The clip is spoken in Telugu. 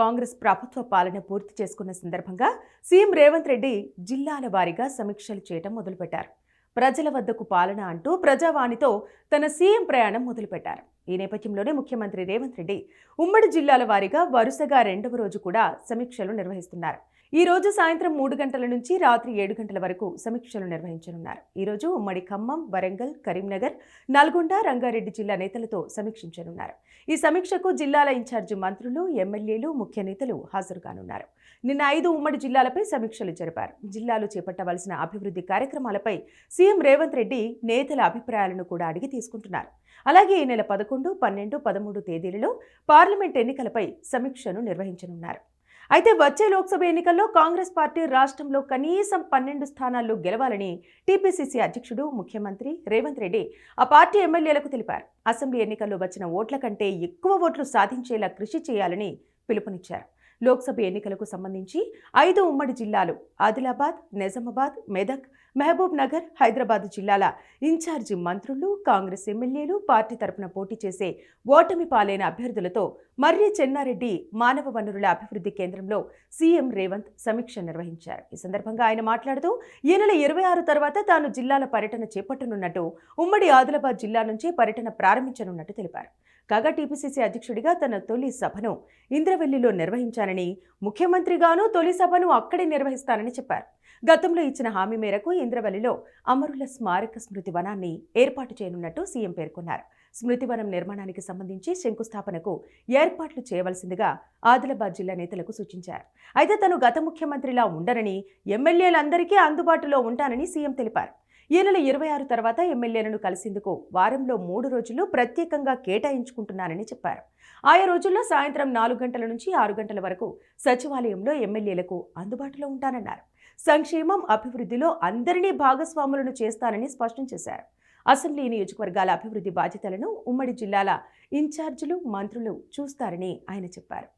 కాంగ్రెస్ ప్రభుత్వ పాలన పూర్తి చేసుకున్న సందర్భంగా సీఎం రేవంత్ రెడ్డి జిల్లాల వారీగా సమీక్షలు చేయడం మొదలుపెట్టారు. ప్రజల వద్దకు పాలన అంటూ ప్రజావాణితో తన సీఎం ప్రయాణం మొదలుపెట్టారు. ఈ నేపథ్యంలోనే ముఖ్యమంత్రి రేవంత్ రెడ్డి ఉమ్మడి జిల్లాల వారీగా వరుసగా రెండవ రోజు కూడా సమీక్షలు నిర్వహిస్తున్నారు. ఈ రోజు సాయంత్రం మూడు గంటల నుంచి రాత్రి ఏడు గంటల వరకు సమీక్షలు నిర్వహించనున్నారు. ఈ రోజు ఉమ్మడి ఖమ్మం వరంగల్ కరీంనగర్ నల్గొండ రంగారెడ్డి జిల్లా నేతలతో సమీక్షించనున్నారు. ఈ సమీక్షకు జిల్లాల ఇన్ఛార్జి మంత్రులు ఎమ్మెల్యేలు ముఖ్య నేతలు హాజరుకానున్నారు నిన్న ఐదు ఉమ్మడి జిల్లాలపై సమీక్షలు జరిపారు. జిల్లాలు చేపట్టవలసిన అభివృద్ధి కార్యక్రమాలపై సీఎం రేవంత్ రెడ్డి నేతల అభిప్రాయాలను కూడా అడిగి తీసుకుంటున్నారు. అలాగే ఈ నెల పదకొండు పన్నెండు పదమూడు తేదీలలో పార్లమెంట్ ఎన్నికలపై సమీక్షను నిర్వహించనున్నారు. అయితే వచ్చే లోక్సభ ఎన్నికల్లో కాంగ్రెస్ పార్టీ రాష్ట్రంలో కనీసం పన్నెండు స్థానాల్లో గెలవాలని టీపీసీసీ అధ్యక్షుడు ముఖ్యమంత్రి రేవంత్ రెడ్డి ఆ పార్టీ ఎమ్మెల్యేలకు తెలిపారు. అసెంబ్లీ ఎన్నికల్లో వచ్చిన ఓట్ల కంటే ఎక్కువ ఓట్లు సాధించేలా కృషి చేయాలని పిలుపునిచ్చారు. లోక్సభ ఎన్నికలకు సంబంధించి ఐదు ఉమ్మడి జిల్లాలు ఆదిలాబాద్ నిజామాబాద్ మెదక్ మహబూబ్ నగర్ హైదరాబాద్ జిల్లాల ఇన్ఛార్జి మంత్రులు కాంగ్రెస్ ఎమ్మెల్యేలు పార్టీ తరపున పోటీ చేసే ఓటమి పాలైన అభ్యర్థులతో మర్రి చెన్నారెడ్డి మానవ వనరుల అభివృద్ధి కేంద్రంలో సీఎం రేవంత్ సమీక్ష నిర్వహించారు. ఈ సందర్భంగా ఆయన మాట్లాడుతూ ఈ నెల ఇరవై ఆరు తర్వాత తాను జిల్లాల పర్యటన చేపట్టనున్నట్టు ఉమ్మడి ఆదిలాబాద్ జిల్లా నుంచే పర్యటన ప్రారంభించనున్నట్టు తెలిపారు. కాగా టీపీసీసీ అధ్యక్షుడిగా తన తొలి సభను ఇంద్రవెల్లిలో నిర్వహించానని ముఖ్యమంత్రిగానూ తొలి సభను అక్కడే నిర్వహిస్తానని చెప్పారు. గతంలో ఇచ్చిన హామీ మేరకు ఇంద్రవల్లిలో అమరుల స్మారక స్మృతి వనాన్ని ఏర్పాటు చేయనున్నట్టు సీఎం పేర్కొన్నారు. స్మృతివనం నిర్మాణానికి సంబంధించి శంకుస్థాపనకు ఏర్పాట్లు చేయవలసిందిగా ఆదిలాబాద్ జిల్లా నేతలకు సూచించారు. అయితే తను గత ముఖ్యమంత్రిలా ఉండనని ఎమ్మెల్యేలందరికీ అందుబాటులో ఉంటానని సీఎం తెలిపారు. ఈ నెల ఇరవై ఆరు తర్వాత ఎమ్మెల్యేలను కలిసేందుకు వారంలో మూడు రోజులు ప్రత్యేకంగా కేటాయించుకుంటున్నారని చెప్పారు. ఆయా రోజుల్లో సాయంత్రం నాలుగు గంటల నుంచి ఆరు గంటల వరకు సచివాలయంలో ఎమ్మెల్యేలకు అందుబాటులో ఉంటానన్నారు. సంక్షేమం అభివృద్ధిలో అందరినీ భాగస్వాములను చేస్తానని స్పష్టం చేశారు. అసెంబ్లీ నియోజకవర్గాల అభివృద్ధి బాధ్యతలను ఉమ్మడి జిల్లాల ఇన్ఛార్జీలు మంత్రులు చూస్తారని ఆయన చెప్పారు.